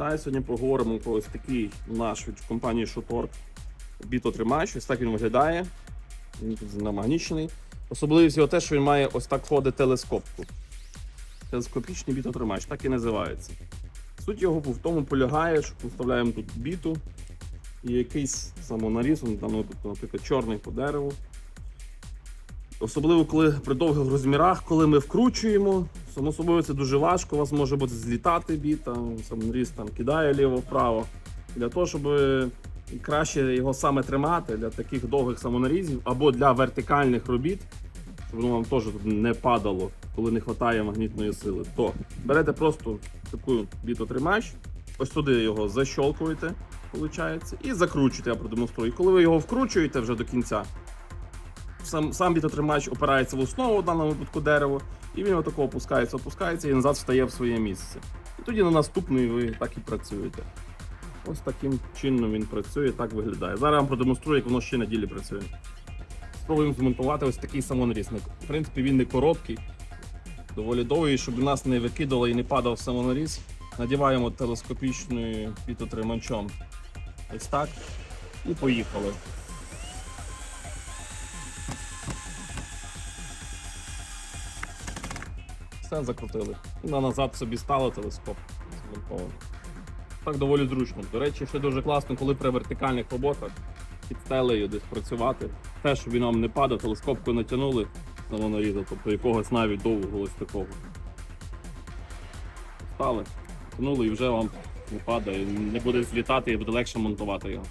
Та сьогодні поговоримо про ось такий наш від компанії Shotork бітотримач. Ось так він виглядає. Він тут намагнічений. Особливість його те, що він має ось так ходить телескопку. Телескопічний бітотримач, так і називається. Суть його в тому полягає, що вставляємо тут біту і якийсь самонаріз, он там, наприклад, чорний по дереву. Особливо, коли при довгих розмірах, коли ми вкручуємо, само собою це дуже важко, у вас може бути злітати біта, саморіз там кидає ліво-вправо. Для того, щоб краще його саме тримати для таких довгих самонарізів або для вертикальних робіт, щоб воно вам теж не падало, коли не вистачає магнітної сили, то берете просто таку бітотримач, ось туди його защолкуєте, виходить, і закручуєте, я продемонструю. І коли ви його вкручуєте вже до кінця, сам, сам бітотримач опирається в основу в даному випадку дерево, і він отако опускається, опускається і назад встає в своє місце. І тоді на наступний ви так і працюєте. Ось таким чином він працює, так виглядає. Зараз я вам продемонструю, як воно ще на ділі працює. Спробуємо змонтувати ось такий самонарізник. В принципі, він не короткий, доволі довгий, щоб нас не викидало і не падав самонаріз. Надіваємо телескопічною бітотримачом. Ось так. І поїхали. Все закрутили. І на назад собі стало телескоп змонтований. Так доволі зручно. До речі, ще дуже класно, коли при вертикальних роботах під стелею десь працювати. Те, щоб він вам не падав, телескопку натягнули самонарізав, тобто якогось навіть довгого ось такого. Стали, натягнули і вже вам не падає, не буде злітати і буде легше монтувати його.